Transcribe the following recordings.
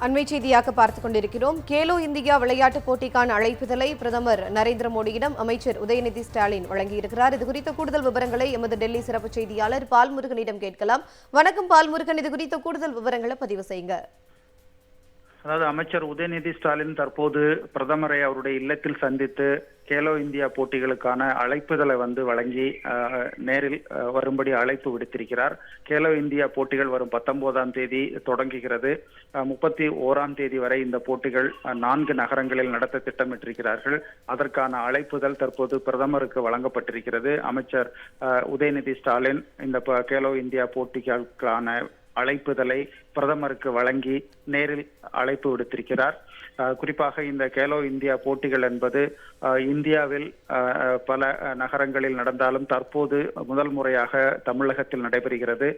அண்மை செய்தியாக பார்த்துக் கொண்டிருக்கிறோம். கேலோ இந்தியா விளையாட்டுப் போட்டிக்கான அழைப்புதலை பிரதமர் நரேந்திர மோடியிடம் அமைச்சர் உதயநிதி ஸ்டாலின் வழங்கியிருக்கிறார். இது குறித்த கூடுதல் விவரங்களை எமது டெல்லி சிறப்பு செய்தியாளர் பால்முருகனிடம் கேட்கலாம். வணக்கம் பால்முருகன். இது குறித்த கூடுதல் விவரங்களை பதிவு செய்யுங்க. அதாவது அமைச்சர் உதயநிதி ஸ்டாலின் தற்போது பிரதமரை அவருடைய இல்லத்தில் சந்தித்து கேலோ இந்தியா போட்டிகளுக்கான அழைப்புதலை வந்து வழங்கி நேரில் வரும்படி அழைப்பு விடுத்திருக்கிறார். கேலோ இந்தியா போட்டிகள் வரும் பத்தொன்பதாம் தேதி தொடங்குகிறது. முப்பத்தி ஓராம் தேதி வரை இந்த போட்டிகள் நான்கு நகரங்களில் நடத்த திட்டமிட்டிருக்கிறார்கள். அதற்கான அழைப்புதல் தற்போது பிரதமருக்கு வழங்கப்பட்டிருக்கிறது. அமைச்சர் உதயநிதி ஸ்டாலின் இந்த ப- கேலோ இந்தியா போட்டிகளுக்கான அழைப்புதலை பிரதமருக்கு வழங்கி நேரில் அழைப்பு விடுத்திருக்கிறார். குறிப்பாக இந்த கேலோ இந்தியா போட்டிகள் என்பது இந்தியாவில் பல நகரங்களில் நடந்தாலும் தற்போது முதல் முறையாக தமிழகத்தில் நடைபெறுகிறது.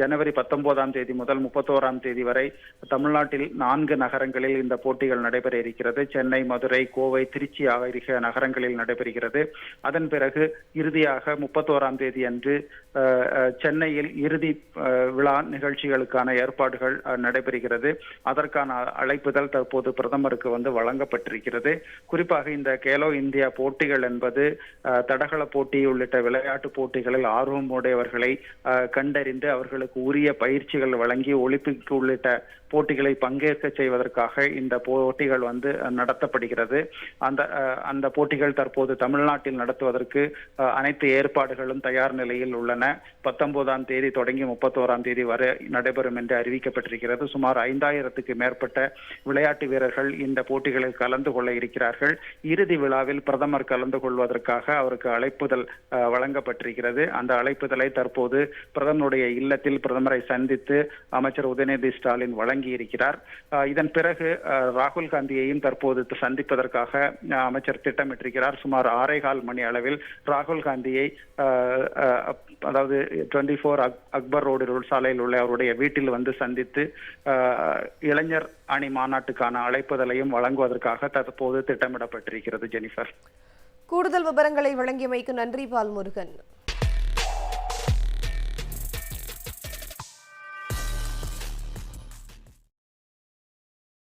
ஜனவரி பத்தொன்பதாம் தேதி முதல் முப்பத்தோராம் தேதி வரை தமிழ்நாட்டில் நான்கு நகரங்களில் இந்த போட்டிகள் நடைபெற இருக்கிறது. சென்னை மதுரை கோவை திருச்சி ஆகிய நகரங்களில் நடைபெறுகிறது. அதன் பிறகு இறுதியாக முப்பத்தோராம் தேதி அன்று சென்னையில் இறுதி விழா நிகழ்ச்சிகளுக்கான ஏற்பாடுகள் நடைபெறுகிறது. அதற்கான அழைப்புதல் தற்போது பிரதமருக்கு வந்து வழங்கப்பட்டிருக்கிறது. குறிப்பாக இந்த கேலோ இந்தியா போட்டிகள் என்பது தடகள போட்டி உள்ளிட்ட விளையாட்டு போட்டிகளில் ஆர்வம் உடையவர்களை கண்டறிந்து அவர்களுக்கு உரிய பயிற்சிகள் வழங்கி ஒலிம்பிக் உள்ளிட்ட போட்டிகளை பங்கேற்க செய்வதற்காக இந்த போட்டிகள் வந்து நடத்தப்படுகிறது. அந்த அந்த போட்டிகள் தற்போது தமிழ்நாட்டில் நடத்துவதற்கு அனைத்து ஏற்பாடுகளும் தயார் நிலையில் உள்ளன. பத்தொன்பதாம் தேதி தொடங்கி முப்பத்தோராம் தேதி வரை நடைபெறும் என்று அறிவிக்கப்பட்டிருக்கிறது. சுமார் ஐந்தாயிரத்துக்கு மேற்பட்ட விளையாட்டு வீரர்கள் இந்த போட்டிகளில் கலந்து கொள்ள இருக்கிறார்கள். இறுதி விழாவில் பிரதமர் கலந்து கொள்வதற்காக அவருக்கு அழைப்புதல் வழங்கப்பட்டிருக்கிறது. அந்த அழைப்புதலை தற்போது பிரதமருடைய இல்லத்தில் பிரதமரை சந்தித்து அமைச்சர் உதயநிதி ஸ்டாலின் வழங்கி இருக்கிறார் இதன் பிறகு ராகுல் காந்தியையும் தற்போது சந்திப்பதற்காக அமைச்சர் திட்டமிட்டிருக்கிறார். சுமார் ஆறேகால் மணி அளவில் ராகுல் காந்தியை அதாவது டுவெண்ட்டி ஃபோர் அக்பர் ரோடு சாலையில் உள்ள அவருடைய வீட்டில் வந்து சந்தித்து இளைஞர் அணி மாநாட்டுக்கான அழைப்புதலையும் வழங்குவதற்காக தற்போது திட்டமிடப்பட்டிருக்கிறது ஜெனிஃபர். கூடுதல் விவரங்களை வழங்கியமைக்கு நன்றி பால்முருகன்.